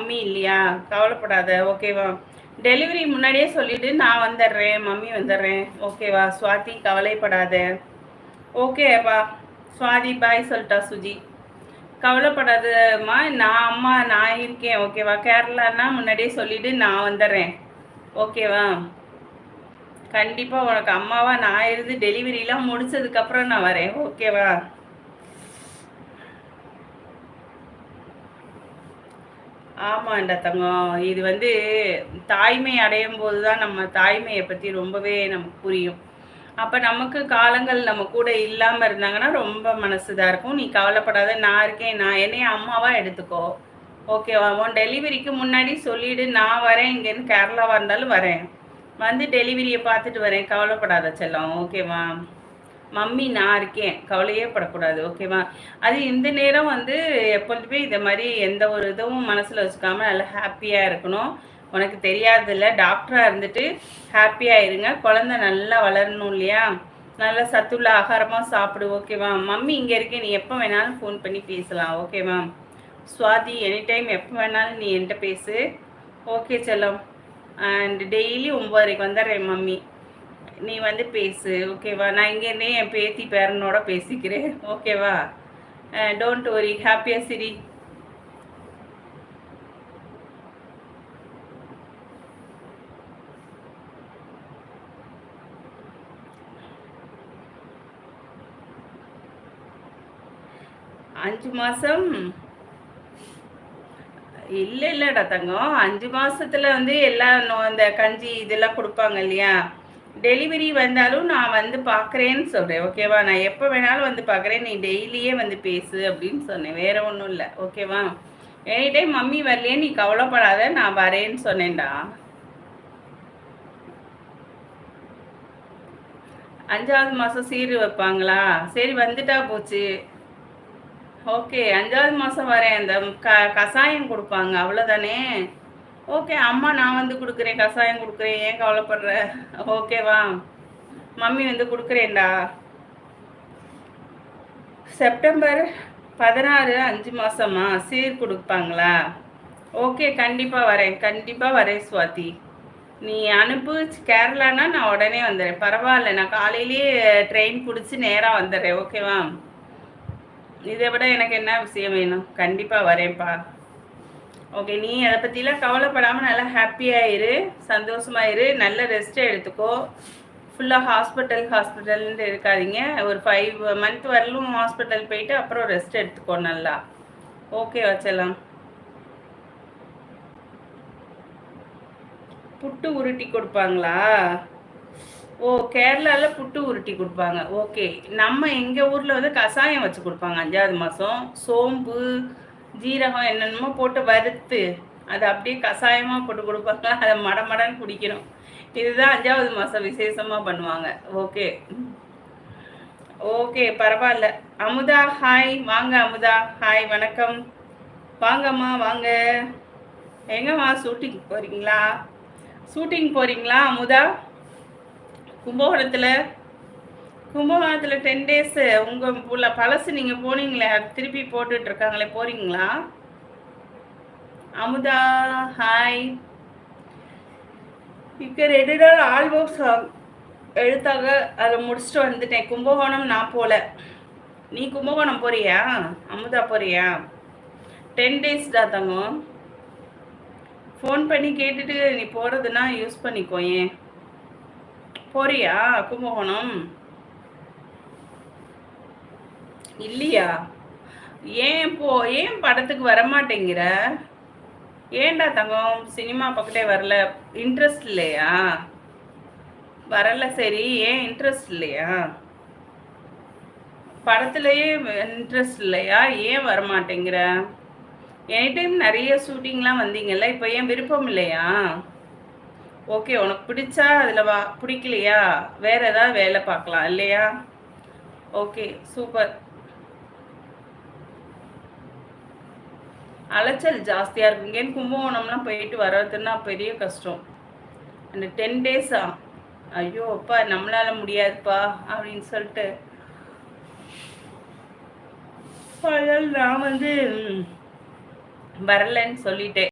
Mummy இல்லையா? கவலைப்படாத. ஓகேவா? டெலிவரி முன்னாடியே சொல்லிட்டு நான் வந்துடுறேன். மம்மி வந்துடுறேன். ஓகேவா? சுவாதி கவலைப்படாத. ஓகேப்பா சுவாதி பாய் சொல்லிட்டா சுஜி. கவலைப்படாதம்மா. நான் அம்மா நான் இருக்கேன். ஓகேவா? கேரளான்னா முன்னாடியே சொல்லிட்டு நான் வந்துடுறேன். ஓகேவா? கண்டிப்பாக உனக்கு அம்மாவா? நான் இருந்து டெலிவரிலாம் முடிச்சதுக்கப்புறம் நான் வரேன். ஓகேவா? ஆமாண்டா தங்கம். இது வந்து தாய்மை அடையும் போது தான் நம்ம தாய்மையை பற்றி ரொம்பவே நமக்கு புரியும். அப்போ நமக்கு காலங்கள் நம்ம கூட இல்லாமல் இருந்தாங்கன்னா ரொம்ப மனசுதாக இருக்கும். நீ கவலைப்படாத நான் இருக்கேன். நான் என்னைய அம்மாவாக எடுத்துக்கோ. ஓகேவா உன் டெலிவரிக்கு முன்னாடி சொல்லிவிடு நான் வரேன். இங்கேருந்து கேரளாவாக இருந்தாலும் வரேன். வந்து டெலிவரியை பார்த்துட்டு வரேன். கவலைப்படாத செல்லம். ஓகேவா மம்மி நான் இருக்கேன். கவலையே படக்கூடாது ஓகேவா? அது இந்த நேரம் வந்து எப்பொழுதுமே இந்த மாதிரி எந்த ஒரு இதுவும் மனசில் வச்சுக்காம நல்லா ஹாப்பியாக இருக்கணும். உனக்கு தெரியாதில்ல டாக்டராக இருந்துட்டு ஹாப்பியாக இருங்க. குழந்த நல்லா வளரணும் இல்லையா? நல்லா சத்துள்ள ஆகாரமாக சாப்பிடு ஓகேவா? மம்மி இங்கே இருக்கேன் நீ எப்போ வேணாலும் ஃபோன் பண்ணி பேசலாம் ஓகேவா? சுவாதி எனி டைம் எப்போ வேணாலும் நீ என்கிட்ட பேசு. ஓகே செல்லம். அண்ட் டெய்லி ஒம்பதரைக்கு வந்துடுறேன் மம்மி. நீ வந்து பேசு ஓகேவா? நான் இங்கேருந்தே என் பேத்தி பேரனோட பேசிக்கிறேன் ஓகேவா? டோன்ட் ஒரி ஹாப்பியாக சிரி. அஞ்சு மாதம் இல்லை இல்லைடா தங்கம். அஞ்சு மாதத்தில் வந்து எல்லாம் இந்த கஞ்சி இதெல்லாம் கொடுப்பாங்க இல்லையா? டெலிவரி வந்தாலும் நான் வந்து பார்க்குறேன்னு சொல்கிறேன் ஓகேவா நான் எப்போ வேணாலும் வந்து பார்க்குறேன். நீ டெய்லியே வந்து பேசு அப்படின்னு சொன்னேன். வேறு ஒன்றும் இல்லை. ஓகேவா எனி டைம் மம்மி வரலையே நீ கவலைப்படாத நான் வரேன்னு சொன்னேன்டா. அஞ்சாவது மாதம் சீர் வைப்பாங்களா? சரி வந்துட்டா போச்சு. ஓகே அஞ்சாவது மாதம் வரேன். அந்த க கஷாயம் கொடுப்பாங்க. அவ்வளோதானே ஓகே அம்மா நான் வந்து கொடுக்குறேன் கஷாயம் கொடுக்குறேன் ஏன் கவலைப்படுற? ஓகேவா மம்மி வந்து கொடுக்குறேன்டா. செப்டம்பர் பதினாறு அஞ்சு மாதமா சீர் கொடுப்பாங்களா? ஓகே கண்டிப்பாக வரேன் கண்டிப்பாக வரேன் சுவாதி. நீ அனுப்பு கேரளானா நான் உடனே வந்துடுறேன். பரவாயில்ல நான் காலையிலேயே ட்ரெயின் பிடிச்சி நேராக வந்துடுறேன் ஓகேவா இதை விட எனக்கு என்ன விஷயம் வேணும்? கண்டிப்பாக வரேன்ப்பா. ஓகே நீ அதை பற்றிலாம் கவலைப்படாமல் நல்லா ஹாப்பியாக இரு சந்தோஷமாக இரு நல்ல ரெஸ்ட்டை எடுத்துக்கோ. ஃபுல்லாக ஹாஸ்பிட்டல் ஹாஸ்பிட்டல்னு இருக்காதிங்க. ஒரு ஃபைவ் மந்த் வரலும் ஹாஸ்பிட்டல் போயிட்டு அப்புறம் ரெஸ்ட் எடுத்துக்கோ நல்லா. ஓகே வச்சலாம் புட்டு உருட்டி கொடுப்பாங்களா? ஓ கேரளாவில் புட்டு உருட்டி கொடுப்பாங்க. ஓகே நம்ம எங்கள் ஊரில் வந்து கஷாயம் வச்சு கொடுப்பாங்க அஞ்சாவது மாதம் சோம்பு ஜீரகம் என்னென்னமோ போட்டு வறுத்து அதை அப்படியே கஷாயமாக போட்டு கொடுப்பாங்க. அதை மடமடன்னு குடிக்கணும். இதுதான் அஞ்சாவது மாதம் விசேஷமாக பண்ணுவாங்க. ஓகே. ஓகே பரவாயில்ல. அமுதா ஹாய் வாங்க அமுதா. ஹாய் வணக்கம். வாங்கம்மா வாங்க. எங்கம்மா ஷூட்டிங் போகிறீங்களா ஷூட்டிங் போகிறீங்களா அமுதா? கும்பகோணத்தில்? கும்பகோணத்தில் டென் டேஸு உங்கள் உள்ள பழசு நீங்கள் போனீங்களே திருப்பி போட்டுட்ருக்காங்களே போகிறீங்களா அமுதா ஹாய் இப்போ ரெண்டு நாள் ஆல்பம் சாங் எழுத்தாக அதை முடிச்சுட்டு வந்துட்டேன். கும்பகோணம் நான் போகல நீ கும்பகோணம் போறியா? அமுதா போறியா? டென் டேஸ் தான் தங்கம். ஃபோன் பண்ணி கேட்டுட்டு நீ போகிறதுனா யூஸ் பண்ணிக்கோ ஏன்? போறியா கும்பகோணம்? இல்லையா? ஏன் போ ஏன் படத்துக்கு வரமாட்டேங்கிற? ஏன்டா தங்கம் சினிமா பக்கத்தே வரல? இன்ட்ரெஸ்ட் இல்லையா? வரல சரி ஏன் இன்ட்ரெஸ்ட் இல்லையா? படத்துலயே இன்ட்ரெஸ்ட் இல்லையா? ஏன் வரமாட்டேங்கிற? எனி டைம் நிறைய ஷூட்டிங்லாம் வந்தீங்கல்ல இப்போ ஏன் விருப்பம் இல்லையா? ஓகே உனக்கு பிடிச்சா அதில் வா பிடிக்கலையா? வேற ஏதாவது வேலை பார்க்கலாம் இல்லையா? ஓகே சூப்பர் அலைச்சல் ஜாஸ்தியாக இருக்கும். இங்கேன்னு கும்பகோணம்லாம் போயிட்டு வர்றதுன்னா பெரிய கஷ்டம். அந்த டென் டேஸா ஐயோ அப்பா நம்மளால முடியாதுப்பா அப்படின்னு சொல்லிட்டு. நான் வந்து வரலன்னு சொல்லிட்டேன்.